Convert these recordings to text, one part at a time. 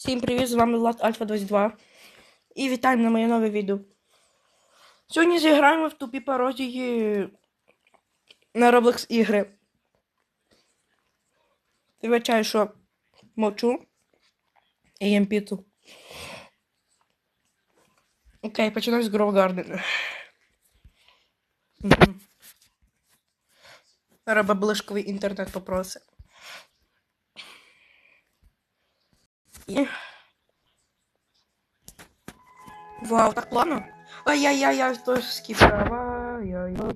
Всім привіт, з вами Влад Альфа 22. І вітаємо на моє нове відео. Сьогодні зіграємо в тупі пародії на Roblox ігри. Вибачаю, що мовчу. І їм піцу. Окей, починаю з Grove Garden. Мгм. Зараз баблишковий інтернет попросить. І... Вау, так плавно. Ай-яй-яй, то скіпав. Ай-яй-яй.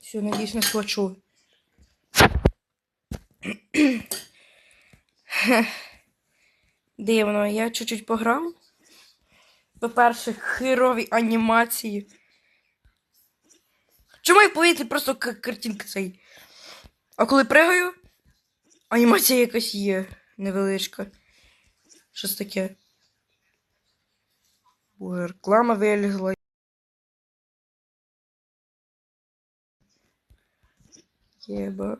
Все, надіюсь, не схвачу. Дивно, я чуть-чуть пограв. По-перше, херові анімації. Чому я в повітрі просто картинка цей? А коли пригаю, анімація якась є невеличка. Щось таке. Боже, реклама вилізла. Єба.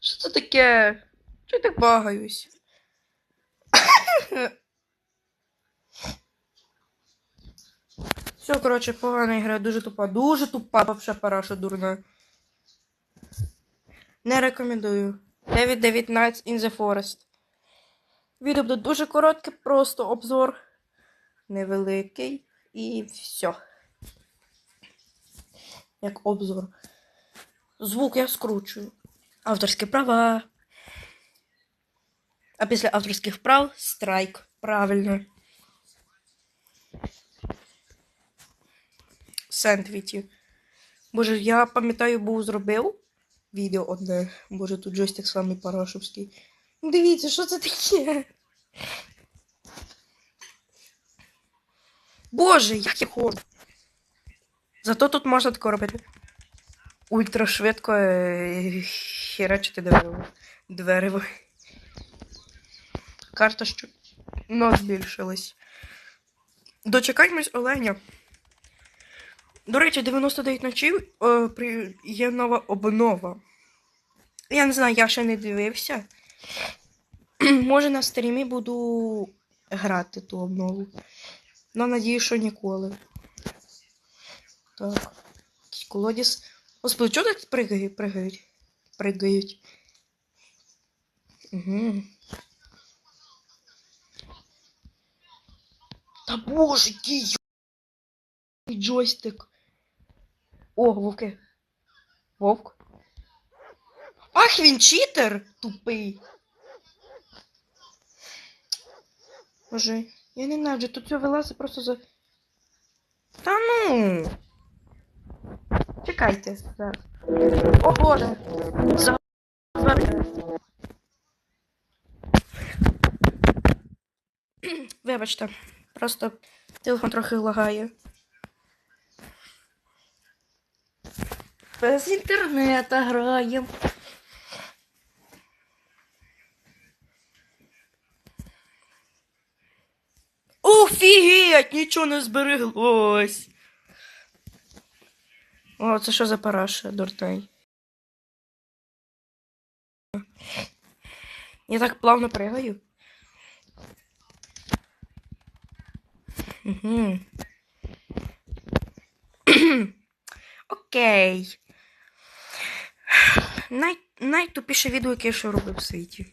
Що це таке? Чого я так багаюсь? Все, коротше, погана гра, дуже тупа. Дуже тупа, вообще параша дурна. Не рекомендую. 9 Nights in the Forest. Відео буде дуже коротке, просто обзор. Невеликий. І все. Як обзор. Звук я скручую. Авторські права. А після авторських прав страйк. Правильно. Сендвічі. Боже, я пам'ятаю, був зробив відео одне. Боже, тут джойстик самий парашовський. Дивіться, що це таке? Боже, як я ходжу. Зато тут можна тако робити. Ультра е, херачити дерево. Дерево. Карта що ну, збільшилась. Дочекаємось оленя. До речі, 99 ночів е, при... є нова обнова. Я не знаю, я ще не дивився. Може на стрімі буду грати ту обнову. Но надію, що ніколи. Так. Колодязь. Господи, чого так пригають? Пригають. Пригають. Угу. Та боже, який джойстик. О, вовки. Вовк. Ах, він читер тупий. Боже, я не ненавиджу, тут все вилазить просто за. Та ну. Чекайте зараз. О боже. За... Вибачте, просто телефон трохи лагає. Без інтернета граємо. Офігеть, нічого не збереглось. О, це що за параша, дуртай? Я так плавно пригаю. Угу. Окей. Най... Найтупіше відео, яке я ще робив в світі.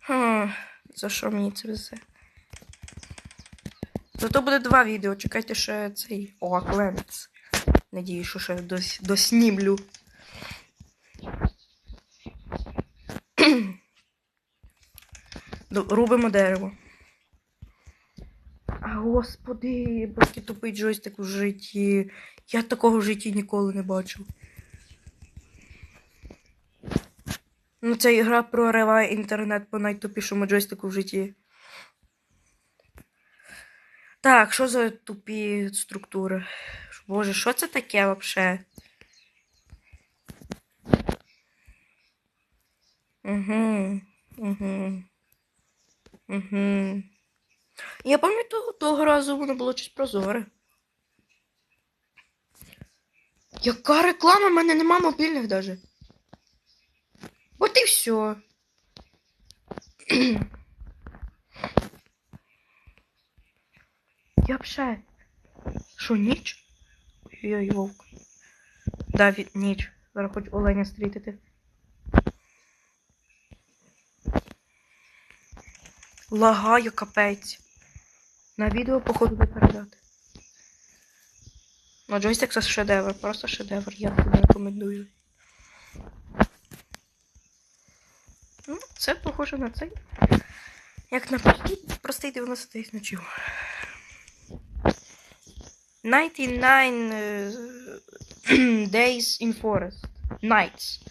Ха, за що мені це все? Зато буде два відео. Чекайте ще цей О, Кленц. Надію, що ще дос... доснімлю. До- Рубимо дерево. Господи, який тупий джойстик у житті. Я такого в житті ніколи не бачив. Ну, ця ігра прориває інтернет по найтупішому джойстику в житті. Так, що за тупі структури? Боже, що це таке вообще? Угу. Угу. Угу. Я пам'ятаю, того, разу воно було щось прозоре. Яка реклама? У мене нема мобільних даже. От і все. Я ще. Що, ніч? Ой-ой, вовк. Да, від ніч. Зараз хоч оленя стрітити. Лагаю капець. На відео, походу, не передати. Ну, джойстик це шедевр, просто шедевр, я тобі рекомендую. Ну, це похоже на цей. Як на простий, простий 99 ночів. 99 е, days in forest. Nights.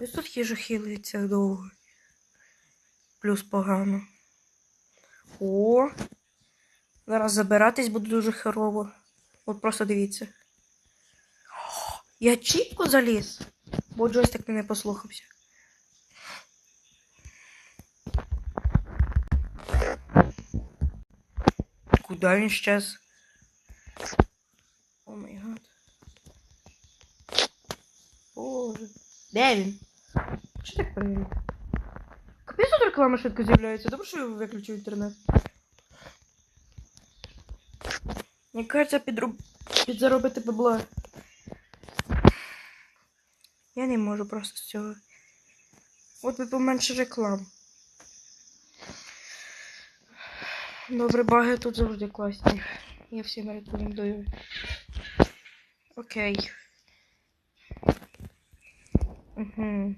Ось тут їжа хилиться довго. Плюс погано. О! Зараз забиратись буде дуже херово. От просто дивіться. Я чітко заліз, бо джойстик мене послухався. Куда він щез? О май гад. Боже. Де він? Що так перевірити? Реклама швидко з'являється. Добре, що я виключив інтернет. Мені кажеться, підроб... підзаробити бабла. Я не можу просто з цього. От би поменше реклам. Добре, баги тут завжди класні. Я всім рекомендую. Окей. Угу.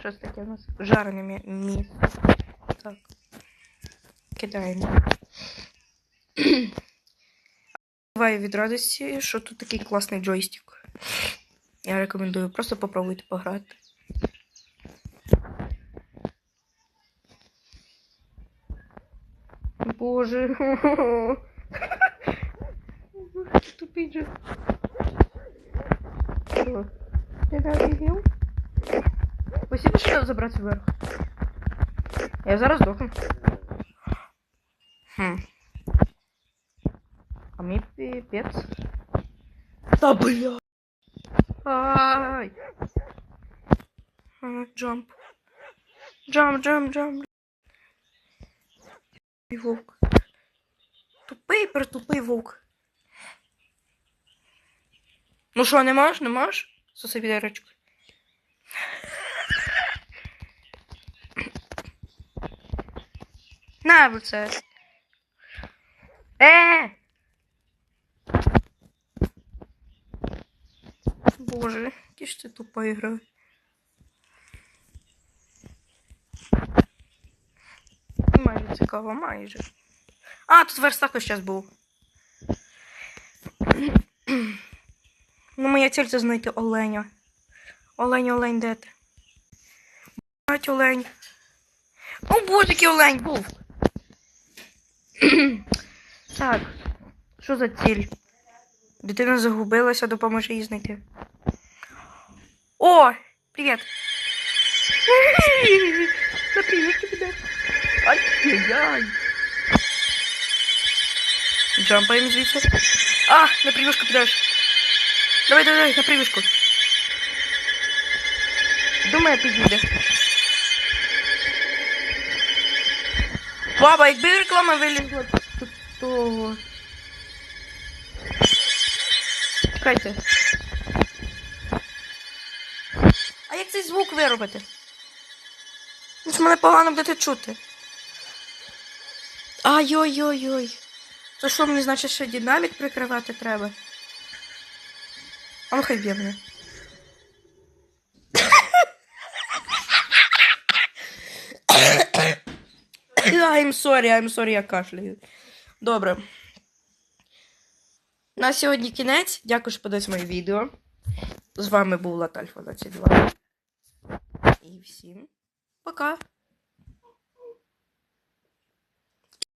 Щось таке у нас жарене м'ясо. Так. Кидаємо. Буваю від радості, що тут такий класний джойстик. Я рекомендую. Просто попробуйте пограти. Боже. Тупий же. Що? Ти офігів? Спасибо, що забрати вверх. Я зараз здохну. Хм. А мій піпець. Та бля. Ай. А, Джамп. Джамп, джамп, джамп. І вовк. Тупий, притупий вовк. Ну що, не можеш, не можеш? Соси відерочку. На, вот це. Е! Боже, які ж це тупа ігра. Майже цікаво, майже. А, тут верстак ось зараз був. Ну, моя ціль це знайти оленя. Олень, олень, де ти? Бать, олень. О, боже, який олень був. так, що за ціль? Дитина загубилася, допоможи їй знайти. О, привіт. На привітки піде. Ай-яй-яй. Джампаємо звідси. А, на прививку підеш. Давай, давай, давай, на прививку. Думаю, підійде. Баба, якби реклама вилізла, то... то... Чекайте. А як цей звук виробити? Ну, мене погано будете чути. Ай-ой-ой-ой. То що мені значить ще динамік прикривати треба? А ну хай б'є мене. I'm sorry, I'm sorry, я кашляю. Добре. На сьогодні кінець. Дякую, що подивились моє відео. З вами був Латальфа 22. І всім пока.